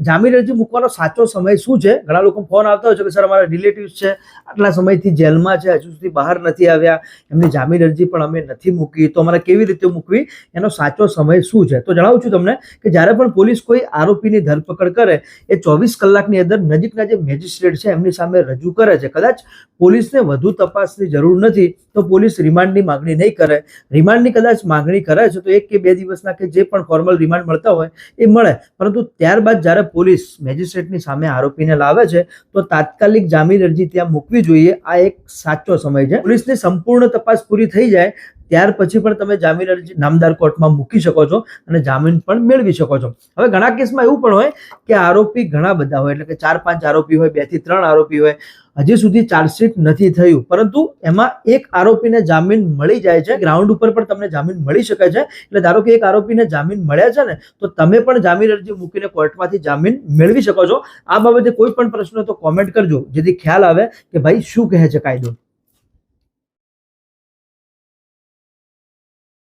જામીન અરજી મૂકવાનો સાચો સમય શું છે? ઘણા લોકો ફોન આવતા હોય છે કે, સર, અમારા રિલેટિવ્સ છે. આટલા સમયથી જેલમાં છે, હજુ સુધી બહાર નથી આવ્યા. એમની જામીન અરજી પણ અમે નથી મૂકી. તો અમારે કેવી રીતે મૂકવી? એનો સાચો સમય શું છે? તો જણાવું છું તમને કે, જ્યારે પણ પોલીસ કોઈ આરોપીની ધરપકડ કરે, એ ચોવીસ કલાકની અંદર નજીકના જે મેજિસ્ટ્રેટ છે, એમની સામે રજૂ કરે છે. કદાચ પોલીસને વધુ તપાસની જરૂર નથી, તો પોલીસ રિમાન્ડની માગણી નહીં કરે. રિમાન્ડની કદાચ માગણી કરે છે, તો એક કે બે દિવસના કે જે પણ ફોર્મલ રિમાન્ડ મળતા હોય, એ મળે. પરંતુ ત્યારબાદ જ્યારે પોલીસ મેજિસ્ટ્રેટની સામે આરોપીને લાવે છે, તો તાત્કાલિક જામીન અરજી ત્યાં મૂકવી જોઈએ. આ એક સાચો સમય છે. પોલીસની સંપૂર્ણ તપાસ પૂરી થઈ જાય ત્યાર પછી પણ તમે જામીન અરજી નામદાર કોર્ટમાં મૂકી શકો છો અને જામીન પણ મેળવી શકો છો. હવે ઘણા કેસમાં એવું પણ હોય કે આરોપી ઘણા બધા હોય, એટલે કે ચાર પાંચ આરોપી હોય, બેથી ત્રણ આરોપી હોય, હજી સુધી ચાર્જશીટ નથી થયું. પરંતુ એમાં એક આરોપીને જામીન મળી જાય છે, ગ્રાઉન્ડ ઉપર પણ તમને જામીન મળી શકે છે. એટલે ધારો કે એક આરોપીને જામીન મળ્યા છે ને, તો તમે પણ જામીન અરજી મૂકીને કોર્ટમાંથી જામીન મેળવી શકો છો. આ બાબતે કોઈ પણ પ્રશ્ન તો કોમેન્ટ કરજો, જેથી ખ્યાલ આવે કે ભાઈ શું કહે છે કાયદો.